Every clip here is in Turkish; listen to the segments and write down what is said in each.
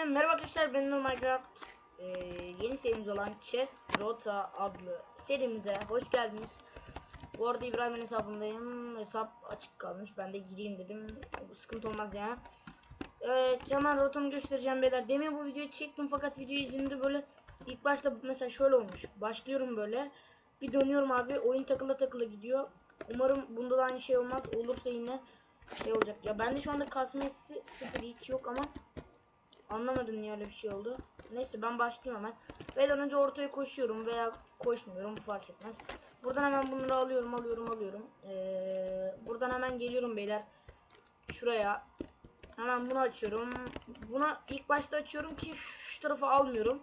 Hepsine merhaba arkadaşlar ben Minecraft ee, yeni serimiz olan Chess Rota adlı serimize hoş geldiniz. Bu arada İbrahim'in hesabındayım. Hesap açık kalmış. Ben de gireyim dedim. Sıkıntı olmaz ya. Evet hemen rotamı göstereceğim beyler. Demin bu videoyu çektim fakat video izinde böyle ilk başta mesela şöyle olmuş. Başlıyorum böyle. Bir dönüyorum abi. Oyun takıla takıla gidiyor. Umarım bunda da aynı şey olmaz. Olursa yine şey olacak. Ya bende şu anda kasması sıfır hiç yok ama Anlamadım niye öyle bir şey oldu. Neyse ben başlayayım hemen. Beyler önce ortaya koşuyorum veya koşmuyorum fark etmez. Buradan hemen bunları alıyorum alıyorum alıyorum. Ee, buradan hemen geliyorum beyler. Şuraya. Hemen bunu açıyorum. Buna ilk başta açıyorum ki şu tarafı almıyorum.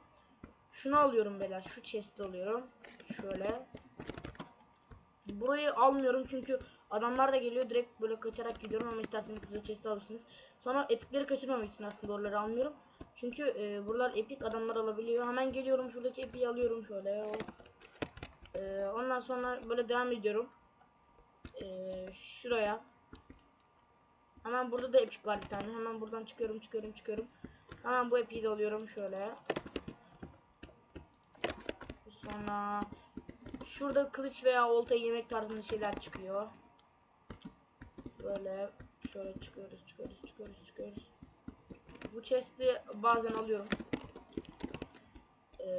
Şunu alıyorum beyler. Şu chest'i alıyorum. Şöyle. Burayı almıyorum çünkü adamlar da geliyor direkt böyle kaçarak gidiyorum ama isterseniz siz o chest'i alırsınız. Sonra epikleri kaçırmamak için aslında oraları almıyorum. Çünkü e, buralar epik adamlar alabiliyor. Hemen geliyorum şuradaki epiği alıyorum şöyle. E, ondan sonra böyle devam ediyorum. E, şuraya. Hemen burada da epik var bir tane. Hemen buradan çıkıyorum çıkıyorum çıkıyorum. Hemen bu epiği de alıyorum şöyle. Sonra şurada kılıç veya olta yemek tarzında şeyler çıkıyor. Böyle şöyle çıkıyoruz çıkıyoruz çıkıyoruz çıkıyoruz. Bu chest'i bazen alıyorum. Ee,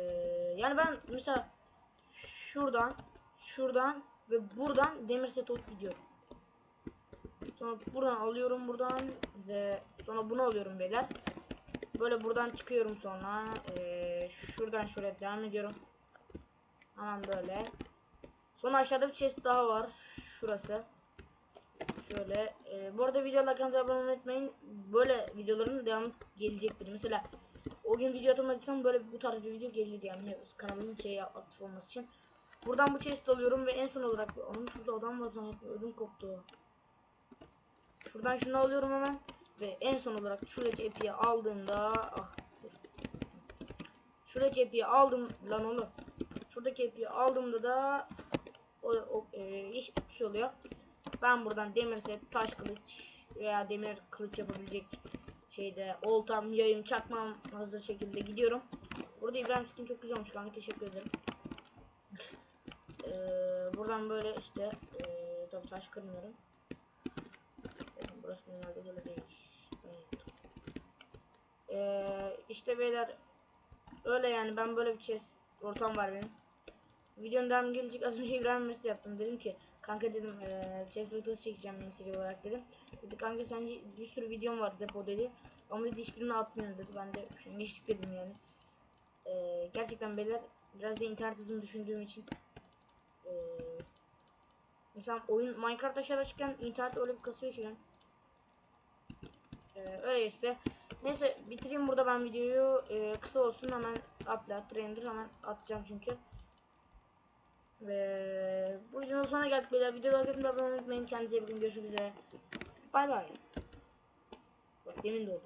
yani ben mesela şuradan şuradan ve buradan demir set alıp gidiyorum. Sonra buradan alıyorum buradan ve sonra bunu alıyorum beyler. Böyle buradan çıkıyorum sonra. Ee, şuradan şöyle devam ediyorum. Hemen böyle. Sonra aşağıda bir chest daha var. Şurası. Şöyle. E, bu arada videolar kanalına abone unutmayın. Böyle videoların devamı gelecektir. Mesela o gün video atamadıysam böyle bu tarz bir video gelir yani kanalımın şey aktif olması için. Buradan bu chest alıyorum ve en son olarak onun şurada adam var zannettim ödüm koptu. Şuradan şunu alıyorum hemen ve en son olarak şuradaki epiyi aldığımda ah. Şuradaki epiyi aldım lan oğlum. Şuradaki epiyi aldığımda da o, o e, iş bitmiş oluyor. Ben buradan demir set, taş kılıç veya demir kılıç yapabilecek şeyde oltam, yayın, çakmam hazır şekilde gidiyorum. Burada İbrahim skin çok güzel olmuş kanka teşekkür ederim. ee, buradan böyle işte ee, tabii taş kırmıyorum. Burası normalde böyle değil. Evet. Ee, işte beyler öyle yani ben böyle bir chest ortam var benim. Videonun devamı gelecek. Az önce İbrahim mesaj yaptım. Dedim ki kanka dedim ee, chest rotası çekeceğim yeni seri olarak dedim. Dedi kanka sence bir sürü videom var depo dedi. Ama dedi hiçbirini atmıyorum dedi. Ben de geçtik dedim yani. Ee, gerçekten beyler biraz da internet hızını düşündüğüm için ee, mesela oyun Minecraft aşağıda çıkken internet öyle bir kasıyor ki ben. Ee, öyle işte. Neyse bitireyim burada ben videoyu. Ee, kısa olsun hemen upload render hemen atacağım çünkü. Ve bu videonun sonuna geldik beyler. Videoyu like atmayı unutmayın. Kendinize iyi bakın. Görüşmek üzere. Bay bay. Bak demin de.